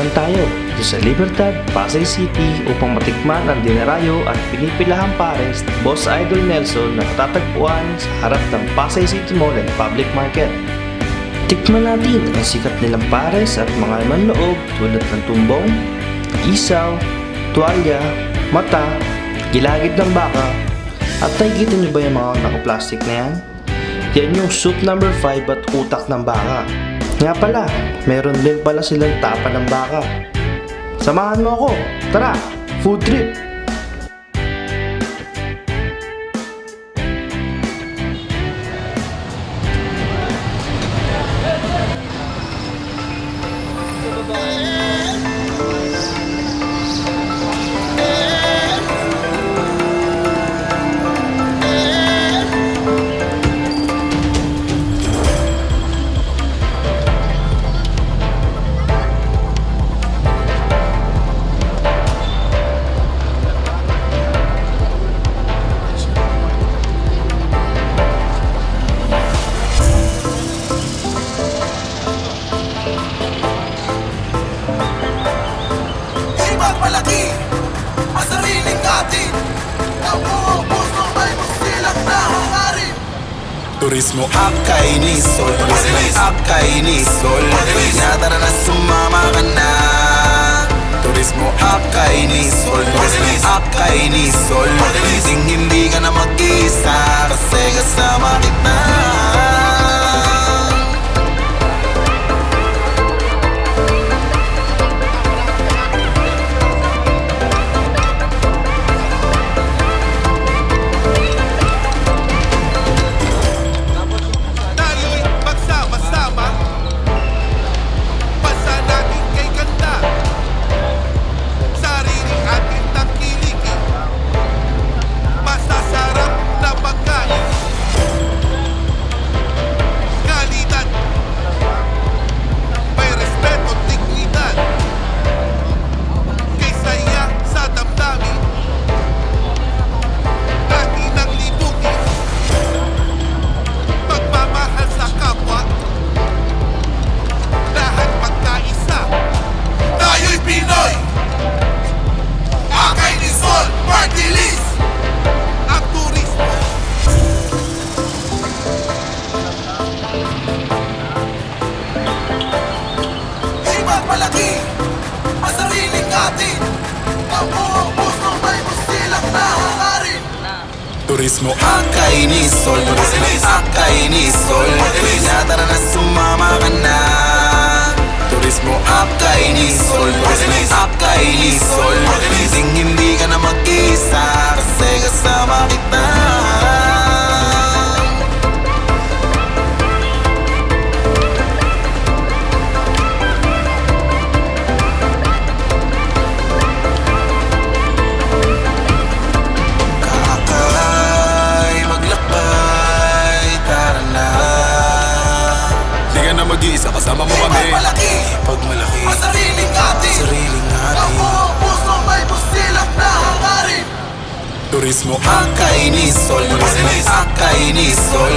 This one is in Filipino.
naman tayo dito sa Libertad, Pasay City upang matikman ang dinarayo at pinipilahang pares ni Boss Idol Nelson na matatagpuan sa harap ng Pasay City Mall and Public Market. Tikman natin ang sikat nilang pares at mga laman loob tulad ng tumbong, isaw, tuwalya, mata, gilagid ng baka, at nakikita niyo ba yung mga naka-plastic na yan? Yan yung soup number 5 at utak ng baka. Nga pala, meron din pala silang tapa ng baka. Samahan mo ako. Tara, food trip. Turismo. Up kay Nisol Turismo up kay Nisol Nadara na sumama ka na. Turismo up kay Nisol Turismo up kay Nisol Hindi ka na mag-isa Kasi kasama kita Turismo. Up kay Nisol Turismo up kay Nisol Nadara na sumama ka na Turismo up kay Nisol Turismo up Sol Turismo akay ni Sol